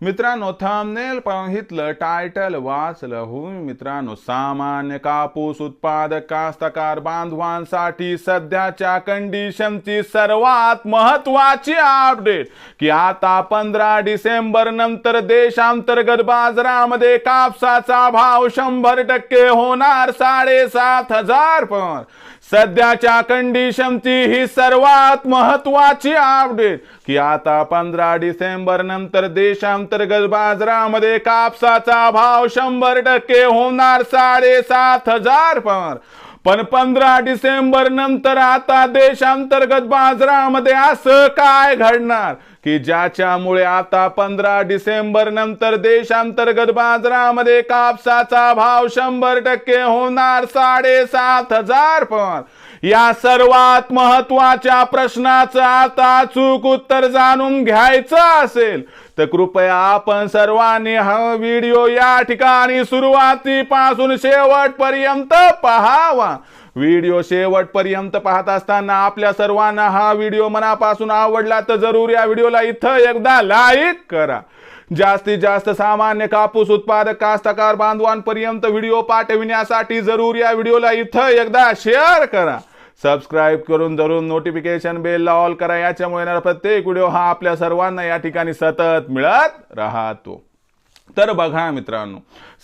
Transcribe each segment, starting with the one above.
मित्रांनो thumbnail पाहितलं title वाचलं होऊन मित्रांनो सामान्य कापूस उत्पादक कास्तकार बांधवांसाठी सध्याच्या कंडिशनची सर्वात महत्वाची अपडेट की आता पंधरा डिसेंबर नंतर देशांतर्गत बाजारामध्ये कापसाचा भाव शंभर टक्के होणार साडेसात हजार पण. सध्याच्या कंडिशनची ही सर्वात महत्वाची अपडेट की आता पंधरा डिसेंबर नंतर देशांतर्गत बाजारामध्ये कापसाचा भाव शंभर टक्के होणार साडेसात हजार पर पण पंधरा डिसेंबर नंतर आता देशांतर्गत बाजारामध्ये असं काय घडणार? की ज्याच्यामुळे आता पंधरा डिसेंबर नंतर देशांतर्गत बाजारामध्ये कापसाचा भाव शंभर टक्के होणार साडेसात हजार. पण या सर्वात महत्त्वाच्या प्रश्नाचं आता चूक उत्तर जाणून घ्यायचं असेल तर कृपया आपण सर्वांनी हा व्हिडिओ या ठिकाणी सुरुवातीपासून शेवटपर्यंत पहावा. व्हिडिओ शेवटपर्यंत पाहत असताना आपल्या सर्वांना हा व्हिडिओ मनापासून आवडला तर जरूर या व्हिडिओला इथं एकदा लाईक करा. जास्तीत जास्त सामान्य कापूस उत्पादक कास्तकार बांधवांपर्यंत व्हिडिओ पाठविण्यासाठी जरूर या व्हिडिओला इथं एकदा शेअर करा. सबस्क्राईब करून जरूर नोटिफिकेशन बेलला ऑल करा. याच्यामुळे येणारा प्रत्येक व्हिडिओ हा आपल्या सर्वांना या ठिकाणी सतत मिळत राहतो. तर बघा मित्रांनो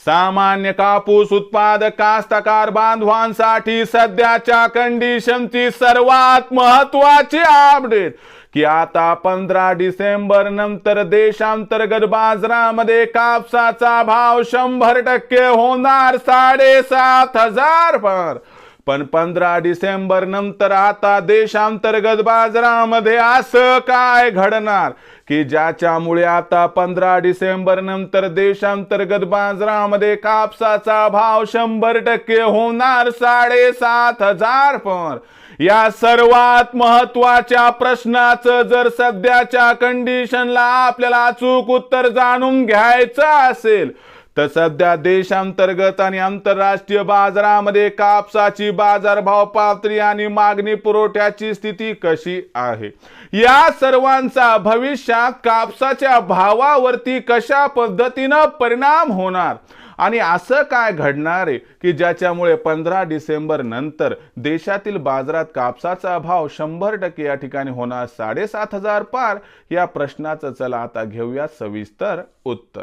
सामान्य कापूस उत्पादक कास्तकार बांधवांसाठी सध्याच्या कंडिशनची सर्वात महत्वाची अपडेट की आता पंधरा डिसेंबर नंतर देशांतर्गत बाजारामध्ये कापसाचा भाव शंभर टक्के होणार साडेसात हजार पर पण पंधरा डिसेंबर नंतर आता देशांतर्गत बाजारामध्ये असं काय घडणार? की ज्याच्यामुळे आता पंधरा डिसेंबर नंतर देशांतर्गत बाजारामध्ये कापसाचा भाव शंभर टक्के होणार साडेसात हजार पण? या सर्वात महत्त्वाच्या प्रश्नाचं जर सध्याच्या कंडिशनला आपल्याला अचूक उत्तर जाणून घ्यायचं असेल तर सध्या देशांतर्गत आणि आंतरराष्ट्रीय बाजारामध्ये कापसाची बाजारभाव पातळी आणि मागणी पुरवठ्याची स्थिती कशी आहे? या सर्वांचा भविष्यात कापसाच्या भावावरती कशा पद्धतीनं परिणाम होणार? आणि असं काय घडणार आहे की ज्याच्यामुळे पंधरा डिसेंबर नंतर देशातील बाजारात कापसाचा भाव शंभर टक्के या ठिकाणी होणार साडेसात हजार पार? या प्रश्नाचं चला आता घेऊया सविस्तर उत्तर.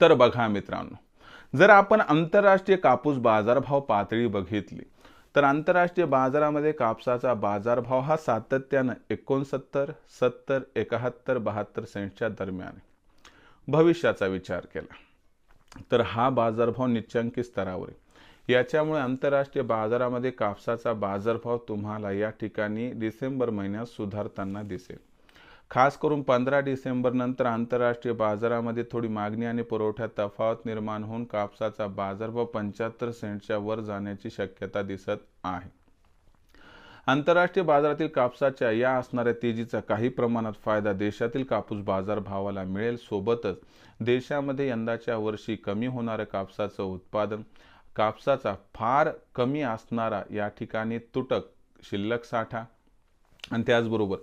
तर बघा मित्रांनो जर आपण आंतरराष्ट्रीय कापूस बाजारभाव पातळी बघितली तर आंतरराष्ट्रीय बाजारामध्ये कापसाचा बाजारभाव हा सातत्यानं एकोणसत्तर सत्तर एकाहत्तर बहात्तर सेंटच्या दरम्यान भविष्याचा विचार केला तर हा बाजारभाव निच्चांकी स्तरावर आहे. याच्यामुळे आंतरराष्ट्रीय बाजारामध्ये कापसाचा बाजारभाव तुम्हाला या ठिकाणी डिसेंबर महिन्यात सुधारताना दिसेल. खास करून पंधरा डिसेंबर नंतर आंतरराष्ट्रीय बाजारामध्ये थोडी मागणी आणि पुरवठ्यात तफावत निर्माण होऊन कापसाचा बाजारभाव पंच्याहत्तर सेंटच्या वर जाण्याची शक्यता दिसत आहे. आंतरराष्ट्रीय बाजारातील कापसाच्या या असणाऱ्या तेजीचा काही प्रमाणात फायदा देशातील कापूस बाजार भावाला मिळेल. सोबतच देशामध्ये यंदाच्या वर्षी कमी होणारं कापसाचं उत्पादन कापसाचा फार कमी असणारा या ठिकाणी तुटक शिल्लक साठा आणि त्याचबरोबर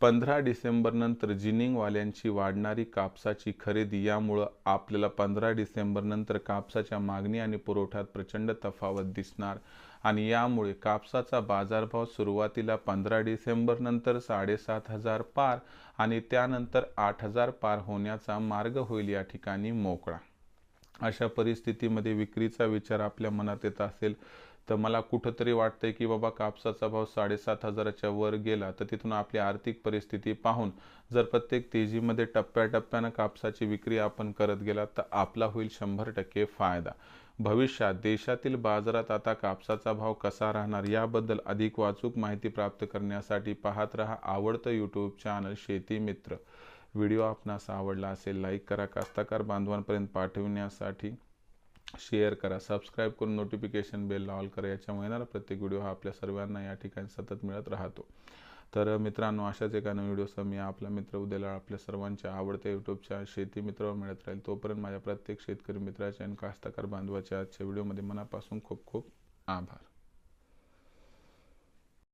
पंधरा डिसेंबरनंतर जिनिंगवाल्यांची वाढणारी कापसाची खरेदी यामुळं आपल्याला पंधरा डिसेंबरनंतर कापसाच्या मागणी आणि पुरवठ्यात प्रचंड तफावत दिसणार आणि यामुळे कापसाचा बाजारभाव सुरुवातीला पंधरा डिसेंबरनंतर साडेसात हजार पार आणि त्यानंतर आठ हजार पार होण्याचा मार्ग होईल या ठिकाणी मोकळा. अशा परिस्थितीमध्ये विक्रीचा विचार आपल्या मनात येत असेल तर मला कुठंतरी वाटतंय की बाबा कापसाचा भाव साडेसात हजाराच्या वर गेला तर तिथून आपली आर्थिक परिस्थिती पाहून जर प्रत्येक तेजीमध्ये टप्प्याटप्प्यानं कापसाची विक्री आपण करत गेला तर आपला होईल शंभर टक्के फायदा. भविष्यात देशातील बाजारात आता कापसाचा भाव कसा राहणार याबद्दल अधिक वाचूक माहिती प्राप्त करण्यासाठी पाहत रहा आवडतं यूट्यूब चॅनल शेती मित्र. व्हिडिओ आपणास आवडला असेल लाईक करा कास्तकार बांधवांपर्यंत पाठविण्यासाठी शेअर करा. सबस्क्राईब करून नोटिफिकेशन बेल ऑल करा याच्यामुळे येणारा प्रत्येक व्हिडिओ हा आपल्या सर्वांना या ठिकाणी सतत मिळत राहतो. तर मित्रांनो अशाच एका नवीन व्हिडिओसह मी आपला मित्र उद्याला आपल्या सर्वांच्या आवडत्या यूट्यूबच्या शेती मित्रावर मिळत राहील. तोपर्यंत माझ्या प्रत्येक शेतकरी मित्राच्या आणि कास्तकार बांधवाच्या आजच्या व्हिडिओमध्ये मनापासून खूप खूप आभार.